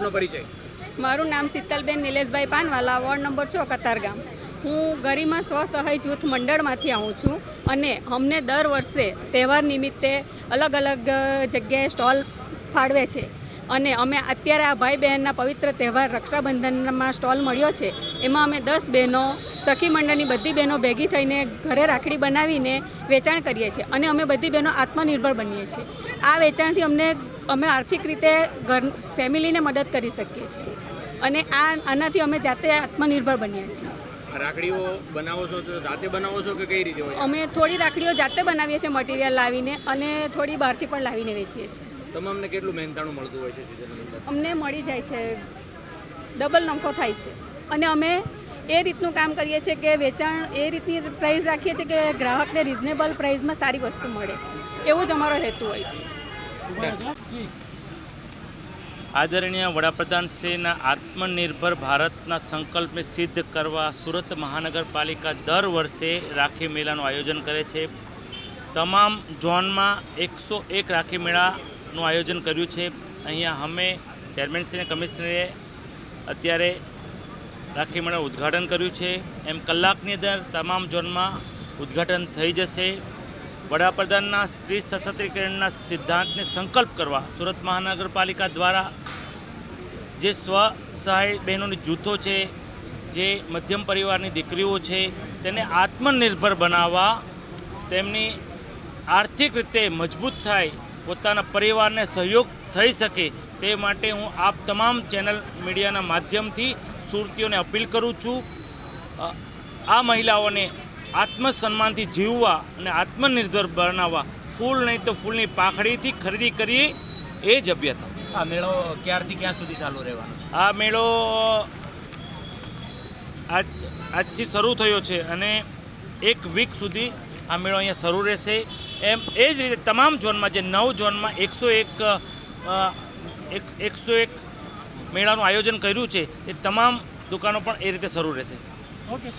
પરિચય? મારું નામ શીતલબેન નિલેશભાઈ પાનવાલા, વોર્ડ નંબર છ કતારગામ હું ગરિમા સ્વસહાય જૂથ મંડળમાંથી આવું છું અને અમને દર વર્ષે તહેવાર નિમિત્તે અલગ અલગ જગ્યાએ સ્ટોલ ફાળવે છે. અને અમે અત્યારે આ ભાઈ બહેનના પવિત્ર તહેવાર રક્ષાબંધનમાં સ્ટોલ મળ્યો છે. એમાં અમે દસ બહેનો, સખી મંડળની બધી બહેનો ભેગી થઈને ઘરે રાખડી બનાવીને વેચાણ કરીએ છીએ. અને અમે બધી બહેનો આત્મનિર્ભર બનીએ છીએ. આ વેચાણથી અમને અમે આર્થિક રીતે ઘર ફેમિલીને મદદ કરી શકીએ છીએ. અને આ આનાથી અમે જાતે આત્મનિર્ભર બન્યા છીએ. રાખડીઓ બનાવો છો તો જાતે બનાવો છો કે કઈ રીતે હોય? અમે થોડી રાખડીઓ જાતે બનાવીએ છીએ મટીરિયલ લાવીને અને થોડી બહારથી પણ લાવીને વેચીએ છીએ. તમામને કેટલું મહેનતાણું મળતું હોય છે અમને મળી જાય છે ડબલ નફો થાય છે. અને અમે એ રીતનું કામ કરીએ છીએ કે વેચાણ એ રીતની પ્રાઇસ રાખીએ છીએ કે ગ્રાહકને રિઝનેબલ પ્રાઇસમાં સારી વસ્તુ મળે. એવું જ અમારો હેતુ હોય છે. આદરણીય વડાપ્રધાન શ્રીના આત્મનિર્ભર ભારતના સંકલ્પને સિદ્ધ કરવા સુરત મહાનગરપાલિકા દર વર્ષે રાખી મેળાનું આયોજન કરે છે. તમામ ઝોનમાં એકસો એક રાખી મેળાનું આયોજન કર્યું છે. અહીંયા અમે ચેરમેનશ્રી અને કમિશનરે અત્યારે રાખી મેળાનું ઉદ્ઘાટન કર્યું છે. એમ કલાકની અંદર તમામ ઝોનમાં ઉદ્ઘાટન થઈ જશે. વડાપ્રધાનના સ્ત્રી સશક્તિકરણના સિદ્ધાંતને સંકલ્પ કરવા સુરત મહાનગરપાલિકા દ્વારા જે સ્વ સહાય બહેનોની જૂથો છે, જે મધ્યમ પરિવારની દીકરીઓ છે, તેને આત્મનિર્ભર બનાવવા તેમની આર્થિક રીતે મજબૂત થાય, પોતાના પરિવારને સહયોગ થઈ શકે તે માટે હું આપ તમામ ચેનલ મીડિયાના માધ્યમથી સુરતીઓને અપીલ કરું છું. આ મહિલાઓને આત્મસન્માનથી જીવવા અને આત્મનિર્ભર બનાવવા ફૂલ નહીં તો ફૂલની પાંખડીથી ખરીદી કરીએ એ જ અભ્યતા આ મેળો ક્યારથી ક્યાં સુધી ચાલુ રહેવાનો આ મેળો આજ આજથી શરૂ થયો છે અને એક વીક સુધી આ મેળો અહીંયા શરૂ રહેશે. એમ એ જ રીતે તમામ ઝોનમાં જે નવ ઝોનમાં એકસો એક એક એકસો એક મેળાનું આયોજન કર્યું છે એ તમામ દુકાનો પણ એ રીતે શરૂ રહેશે. ઓકે.